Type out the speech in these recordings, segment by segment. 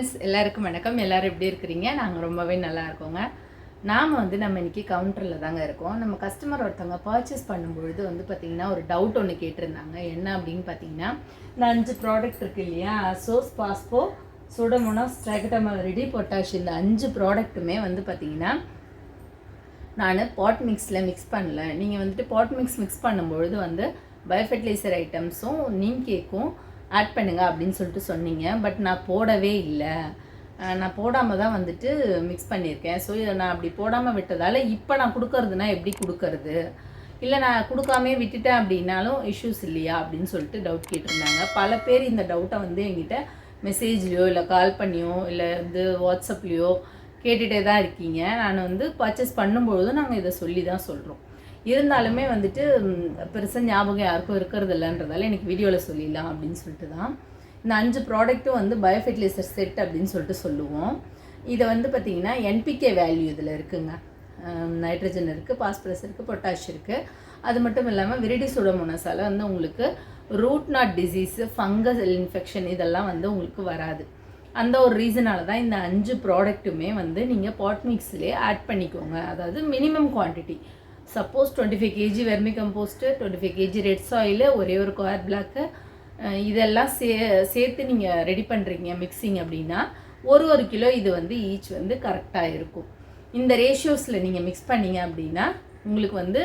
Friends எல்லாருக்கும் வணக்கம். எல்லாரும் எப்படி இருக்கிறீங்க? நாங்கள் ரொம்பவே நல்லா இருக்கோங்க. நாம் வந்து நம்ம இன்றைக்கி கவுண்டரில் தாங்க இருக்கோம். நம்ம கஸ்டமர் ஒருத்தவங்க பர்ச்சேஸ் பண்ணும்பொழுது வந்து பார்த்திங்கன்னா ஒரு டவுட் ஒன்று கேட்டிருந்தாங்க. என்ன அப்படின்னு பார்த்தீங்கன்னா இந்த அஞ்சு ப்ராடக்ட் இருக்கு இல்லையா? சோஸ் பாஸ்போ சுடமுனா ஸ்ட்ரைகட்டமல் ரெடி பொட்டாஷ் இந்த அஞ்சு ப்ராடக்ட்டுமே வந்து பார்த்திங்கன்னா நான் பாட் மிக்ஸில் மிக்ஸ் பண்ணல. நீங்கள் வந்துட்டு பாட் மிக்ஸ் மிக்ஸ் பண்ணும்பொழுது வந்து பயோஃபெர்டிலைசர் ஐட்டம்ஸும் நீம் கேக்கும் ஆட் பண்ணுங்க அப்படின்னு சொல்லிட்டு சொன்னீங்க. பட் நான் போடவே இல்லை. நான் போடாமல் தான் வந்துட்டு மிக்ஸ் பண்ணியிருக்கேன். ஸோ இதை நான் அப்படி போடாமல் விட்டதால் இப்போ நான் கொடுக்கறதுனா எப்படி கொடுக்கறது? இல்லை நான் கொடுக்காமே விட்டுட்டேன் அப்படின்னாலும் இஷ்யூஸ் இல்லையா அப்படின்னு சொல்லிட்டு டவுட் கேட்டிருந்தாங்க. பல பேர் இந்த டவுட்டை வந்து எங்கிட்ட மெசேஜ்லையோ இல்லை கால் பண்ணியோ இல்லை வந்து வாட்ஸ்அப்லேயோ கேட்டுகிட்டே தான் இருக்கீங்க. நான் வந்து பர்ச்சேஸ் பண்ணும்பொழுதும் நாங்கள் இதை சொல்லி தான் சொல்கிறோம் இருந்தாலுமே வந்துட்டு பெருசாக ஞாபகம் யாருக்கும் இருக்கிறது இல்லைன்றதால எனக்கு வீடியோவில் சொல்லிடலாம் அப்படின்னு சொல்லிட்டு தான். இந்த அஞ்சு ப்ராடக்ட்டும் வந்து பயோஃபெர்டிலைசர் செட் அப்படின்னு சொல்லிட்டு சொல்லுவோம். இதை வந்து பார்த்திங்கன்னா என்பிகே வேல்யூ இதில் இருக்குங்க. நைட்ரஜன் இருக்குது பாஸ்பரஸ் இருக்குது பொட்டாஷ் இருக்குது அது மட்டும் இல்லாமல் விரிடி சுடமோனஸால் வந்து உங்களுக்கு root knot disease fungus infection இதெல்லாம் வந்து உங்களுக்கு வராது. அந்த ஒரு ரீசனால தான் இந்த அஞ்சு ப்ராடக்ட்டுமே வந்து நீங்கள் பாட் மிக்ஸ்லேயே ஆட் பண்ணிக்கோங்க. அதாவது minimum quantity suppose twenty five KG vermicompost twenty five KG red soil ஒரே ஒரு கோயர் பிளாக்கு இதெல்லாம் சே சேர்த்து நீங்கள் ரெடி பண்ணுறீங்க மிக்சிங் அப்படின்னா ஒரு ஒரு கிலோ இது வந்து ஈச் வந்து கரெக்டாக இருக்கும். இந்த ரேஷியோஸில் நீங்கள் மிக்ஸ் பண்ணீங்க அப்படின்னா உங்களுக்கு வந்து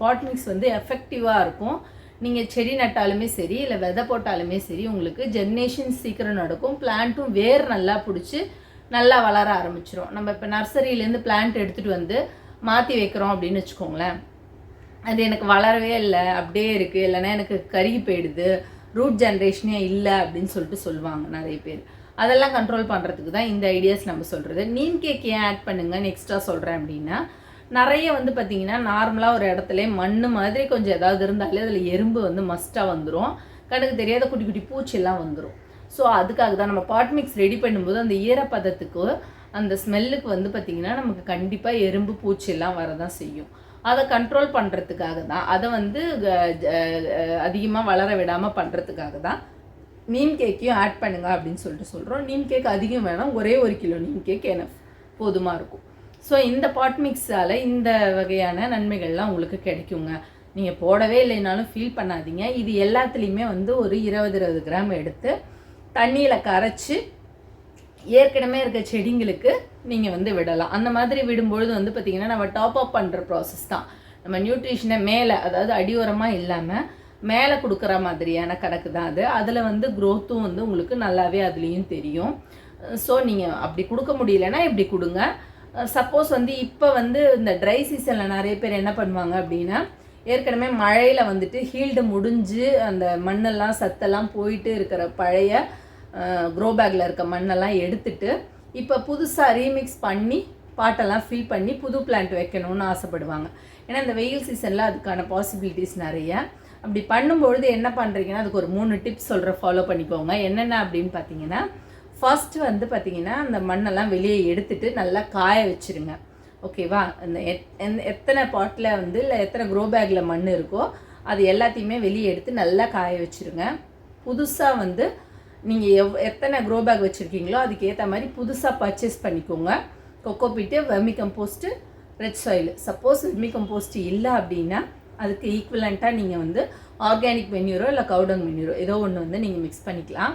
பாட் மிக்ஸ் வந்து எஃபெக்டிவாக இருக்கும். நீங்கள் செடி நட்டாலுமே சரி இல்லை விதை போட்டாலுமே சரி உங்களுக்கு ஜெர்னேஷன் சீக்கிரம் நடக்கும். பிளான்ட்டும் வேர் நல்லா பிடிச்சி நல்லா வளர ஆரம்பிச்சிரும். நம்ம இப்போ நர்சரியிலேருந்து பிளான்ட் எடுத்துகிட்டு வந்து மாற்றி வைக்கிறோம் அப்படின்னு வச்சுக்கோங்களேன். அது எனக்கு வளரவே இல்லை அப்படியே இருக்குது இல்லைன்னா எனக்கு கருகி போயிடுது. ரூட் ஜென்ரேஷனே இல்லை அப்படின்னு சொல்லிட்டு சொல்லுவாங்க நிறைய பேர். அதெல்லாம் கண்ட்ரோல் பண்ணுறதுக்கு தான் இந்த ஐடியாஸ் நம்ம சொல்கிறது நீம் கேக் ஏன் ஆட் பண்ணுங்கன்னு எக்ஸ்ட்ரா சொல்கிறேன் அப்படின்னா நிறைய வந்து பார்த்தீங்கன்னா நார்மலாக ஒரு இடத்துல மண் மாதிரி கொஞ்சம் ஏதாவது இருந்தாலே அதில் எறும்பு வந்து மஸ்ட்டாக வந்துடும் கணக்கு தெரியாத குட்டி குட்டி பூச்சியெல்லாம் வந்துடும் ஸோ அதுக்காக தான் நம்ம பாட் மிக்ஸ் ரெடி பண்ணும்போது அந்த ஈரப்பதத்துக்கு அந்த ஸ்மெல்லுக்கு வந்து பார்த்திங்கன்னா நமக்கு கண்டிப்பாக எறும்பு பூச்சியெல்லாம் வரதான் செய்யும். அதை கண்ட்ரோல் பண்ணுறதுக்காக தான் அதை வந்து அதிகமாக வளர விடாமல் பண்ணுறதுக்காக தான் நீம் கேக்கையும் ஆட் பண்ணுங்க அப்படின்னு சொல்லிட்டு சொல்கிறோம் நீம் கேக் அதிகம் வேணாம் ஒரே ஒரு கிலோ நீம் கேக் எனஃப் போதுமாக இருக்கும். ஸோ இந்த பாட் மிக்ஸால் இந்த வகையான நன்மைகள்லாம் உங்களுக்கு கிடைக்குங்க. நீங்கள் போடவே இல்லைனாலும் ஃபீல் பண்ணாதீங்க. இது எல்லாத்துலேயுமே வந்து ஒரு இருபது இருபது கிராம் எடுத்து தண்ணியில் கரைச்சி ஏற்கனவே இருக்க செடிங்களுக்கு நீங்கள் வந்து விடலாம். அந்த மாதிரி விடும்பொழுது வந்து பார்த்திங்கன்னா நம்ம டாப் அப் பண்ணுற ப்ராசஸ் தான். நம்ம நியூட்ரிஷனை மேலே அதாவது அடியோரமாக இல்லாமல் மேலே கொடுக்குற மாதிரியான கணக்கு தான் அது. அதில் வந்து க்ரோத்தும் வந்து உங்களுக்கு நல்லாவே அதுலேயும் தெரியும். ஸோ நீங்கள் அப்படி கொடுக்க முடியலன்னா இப்படி கொடுங்க. சப்போஸ் வந்து இப்போ வந்து இந்த ட்ரை சீசனில் நிறைய பேர் என்ன பண்ணுவாங்க அப்படின்னா ஏற்கனவே மழையில் வந்துட்டு ஹீல்டு முடிஞ்சு அந்த மண்ணெல்லாம் சத்தெல்லாம் போயிட்டு இருக்கிற பழைய க்ரோ பேக்கில் இருக்க மண்ணெல்லாம் எடுத்துட்டு இப்போ புதுசாக ரீமிக்ஸ் பண்ணி பாட்டெல்லாம் ஃபில் பண்ணி புது பிளான்ட் வைக்கணும்னு ஆசைப்படுவாங்க. ஏன்னா இந்த வெயில் சீசனில் அதுக்கான பாசிபிலிட்டிஸ் நிறைய. அப்படி பண்ணும்பொழுது என்ன பண்ணுறீங்கன்னா அதுக்கு ஒரு மூணு டிப்ஸ் சொல்கிற ஃபாலோ பண்ணிக்கோங்க. என்னென்ன அப்படின்னு பார்த்தீங்கன்னா ஃபஸ்ட்டு வந்து பார்த்தீங்கன்னா அந்த மண்ணெல்லாம் வெளியே எடுத்துட்டு நல்லா காய வச்சுருங்க. ஓகேவா அந்த எத்தனை பாட்டில் வந்து இல்லை எத்தனை க்ரோ பேக்கில் மண் இருக்கோ அது எல்லாத்தையுமே வெளியே எடுத்து நல்லா காய வச்சுருங்க. புதுசாக வந்து நீங்கள் எவ் எத்தனை க்ரோ பேக் வச்சுருக்கீங்களோ அதுக்கு ஏற்ற மாதிரி புதுசாக பர்ச்சேஸ் பண்ணிக்கோங்க. Coco peat vermicompost red soil suppose vermicompost இல்லை அப்படின்னா அதுக்கு ஈக்குவலண்ட்டாக நீங்கள் வந்து ஆர்கானிக் மென்யூரோ இல்லை கவுடங் மென்யூரோ ஏதோ ஒன்று வந்து நீங்கள் மிக்ஸ் பண்ணிக்கலாம்.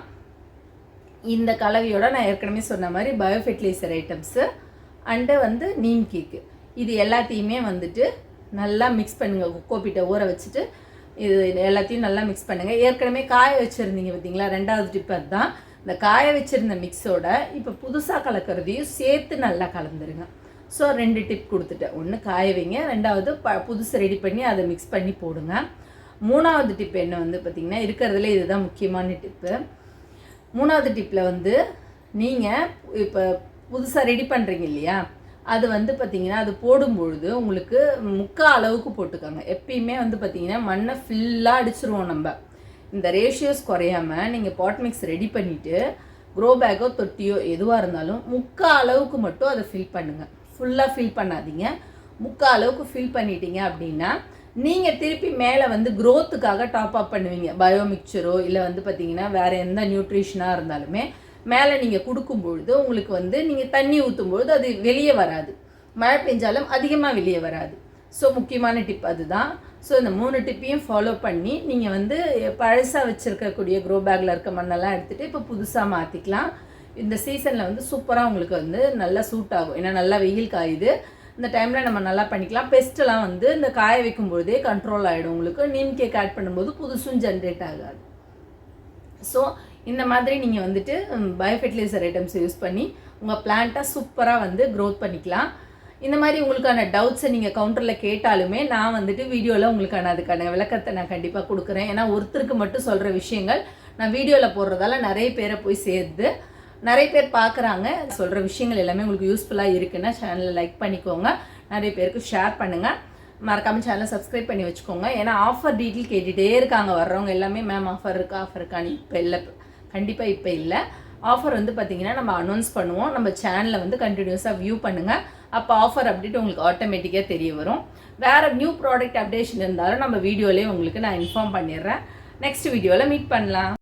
இந்த கலவையோட நான் ஏற்கனவே சொன்ன மாதிரி பயோஃபெர்டிலைசர் ஐட்டம்ஸு அண்டு வந்து நீம் கேக்கு இது எல்லாத்தையுமே வந்துட்டு நல்லா மிக்ஸ் பண்ணுங்கள் கொக்கோப்பிட்டை ஊற வச்சுட்டு இது எல்லாத்தையும் நல்லா மிக்ஸ் பண்ணுங்கள் ஏற்கனவே காய வச்சுருந்தீங்க பார்த்தீங்களா ரெண்டாவது டிப் அதுதான் இந்த காய வச்சுருந்த மிக்ஸோட இப்போ புதுசாக கலக்கிறதையும் சேர்த்து நல்லா கலந்துருங்க. ஸோ ரெண்டு டிப் கொடுத்துட்டேன். ஒன்று காய வைங்க. ரெண்டாவது ப புதுசு ரெடி பண்ணி அதை மிக்ஸ் பண்ணி போடுங்க. மூணாவது டிப் என்ன வந்து பார்த்திங்கன்னா இருக்கிறதுல இதுதான் முக்கியமான டிப்பு மூணாவது டிப்பில் வந்து நீங்கள் இப்போ புதுசாக ரெடி பண்ணுறீங்க இல்லையா? அது வந்து பார்த்திங்கன்னா அது போடும்பொழுது உங்களுக்கு முக்கால் அளவுக்கு போட்டுக்கோங்க. எப்பயுமே வந்து பார்த்திங்கன்னா மண்ணை ஃபுல்லாக அடிச்சிருவோம் நம்ம. இந்த ரேஷியோஸ் குறையாமல் நீங்கள் பாட் மிக்ஸ் ரெடி பண்ணிவிட்டு க்ரோ பேக்கோ தொட்டியோ எதுவாக இருந்தாலும் முக்கால் அளவுக்கு மட்டும் அதை ஃபில் பண்ணுங்கள் ஃபுல்லாக ஃபில் பண்ணாதீங்க. முக்கால் அளவுக்கு ஃபில் பண்ணிட்டீங்க அப்படின்னா நீங்கள் திருப்பி மேலே வந்து க்ரோத்துக்காக டாப் அப் பண்ணுவீங்க. பயோ மிக்சரோ இல்லை வந்து பார்த்தீங்கன்னா வேறு எந்த நியூட்ரிஷனாக இருந்தாலுமே மேலே நீங்கள் கொடுக்கும் பொழுது உங்களுக்கு வந்து நீங்கள் தண்ணி ஊற்றும் பொழுது அது வெளியே வராது. மழை பெஞ்சாலும் அதிகமாக வெளியே வராது. ஸோ முக்கியமான டிப் அதுதான். ஸோ இந்த மூணு டிப்பையும் ஃபாலோ பண்ணி நீங்கள் வந்து பழசாக வச்சுருக்கக்கூடிய க்ரோ பேக்கில் இருக்க மண்ணெல்லாம் எடுத்துகிட்டு இப்போ புதுசாக மாற்றிக்கலாம் இந்த சீசனில் வந்து சூப்பராக உங்களுக்கு வந்து நல்லா சூட் ஆகும். ஏன்னா நல்லா வெயில் காயுது. இந்த டைமில் நம்ம நல்லா பண்ணிக்கலாம். பெஸ்ட்டெல்லாம் வந்து இந்த காய வைக்கும் பொழுதே கண்ட்ரோல் ஆகிடும் உங்களுக்கு நீம் கேக் ஆட் பண்ணும்போது புதுசும் ஜென்ரேட் ஆகாது. ஸோ இந்த மாதிரி நீங்கள் வந்துட்டு பயோ ஃபெர்டிலைசர் ஐட்டம்ஸ் யூஸ் பண்ணி உங்கள் பிளான்ட்டை சூப்பராக வந்து க்ரோத் பண்ணிக்கலாம். இந்த மாதிரி உங்களுக்கான டவுட்ஸை நீங்கள் கவுண்டரில் கேட்டாலுமே நான் வந்துட்டு வீடியோவில் உங்களுக்கான அதுக்கான விளக்கத்தை நான் கண்டிப்பாக கொடுக்குறேன். ஏன்னா ஒருத்தருக்கு மட்டும் சொல்கிற விஷயங்கள் நான் வீடியோவில் போடுறதால நிறைய பேரை போய் சேர்ந்து நிறைய பேர் பார்க்குறாங்க சொல்கிற விஷயங்கள் எல்லாமே உங்களுக்கு யூஸ்ஃபுல்லாக இருக்குன்னா சேனலை லைக் பண்ணிக்கோங்க. நிறைய பேருக்கு ஷேர் பண்ணுங்கள் மறக்காமல் சேனலை சப்ஸ்கிரைப் பண்ணி வச்சுக்கோங்க. ஏன்னா ஆஃபர் டீட்டெயில் கேட்டுகிட்டே இருக்காங்க. வர்றவங்க எல்லாமே மேம் ஆஃபர் இருக்கா? ஆஃபர் இருக்கான்னு இப்போ இல்லை. கண்டிப்பாக இப்போ இல்லை. ஆஃபர் வந்து பார்த்தீங்கன்னா நம்ம அனௌன்ஸ் பண்ணுவோம். நம்ம சேனலை வந்து கண்டினியூஸாக வியூ பண்ணுங்கள் அப்போ ஆஃபர் அப்டேட் உங்களுக்கு ஆட்டோமேட்டிக்காக தெரிய வரும். வேறு நியூ ப்ராடக்ட் அப்டேஷன் இருந்தாலும் நம்ம வீடியோலேயே உங்களுக்கு நான் இன்ஃபார்ம் பண்ணிடுறேன். நெக்ஸ்ட் வீடியோவில் மீட் பண்ணலாம்.